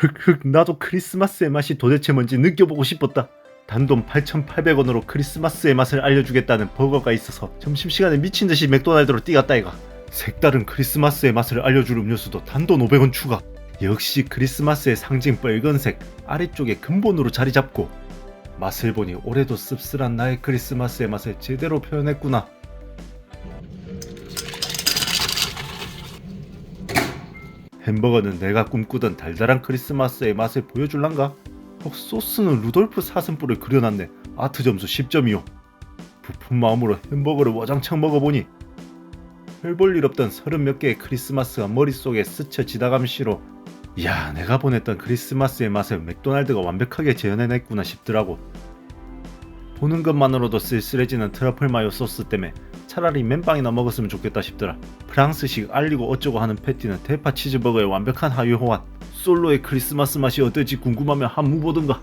흑흑 나도 크리스마스의 맛이 도대체 뭔지 느껴보고 싶었다. 단돈 8,800원으로 크리스마스의 맛을 알려주겠다는 버거가 있어서 점심시간에 미친듯이 맥도날드로 뛰었다 이가. 색다른 크리스마스의 맛을 알려줄 음료수도 단돈 500원 추가. 역시 크리스마스의 상징 빨간색 아래쪽에 근본으로 자리 잡고 맛을 보니 올해도 씁쓸한 나의 크리스마스의 맛을 제대로 표현했구나. 햄버거는 내가 꿈꾸던 달달한 크리스마스의 맛을 보여줄란가? 어, 소스는 루돌프 사슴뿔을 그려놨네. 아트 점수 10점이요. 부푼 마음으로 햄버거를 와장창 먹어보니 별볼일 없던 서른 몇 개의 크리스마스가 머릿속에 스쳐 지나감시로 이야 내가 보냈던 크리스마스의 맛을 맥도날드가 완벽하게 재현해냈구나 싶더라고. 보는 것만으로도 쓸쓸해지는 트러플 마요 소스 때문에 차라리 맨빵이나 먹었으면 좋겠다 싶더라. 프랑스식 알리고 어쩌고 하는 패티는 대파 치즈버거의 완벽한 하위 호환. 솔로의 크리스마스 맛이 어떨지 궁금하면 한무 보든가.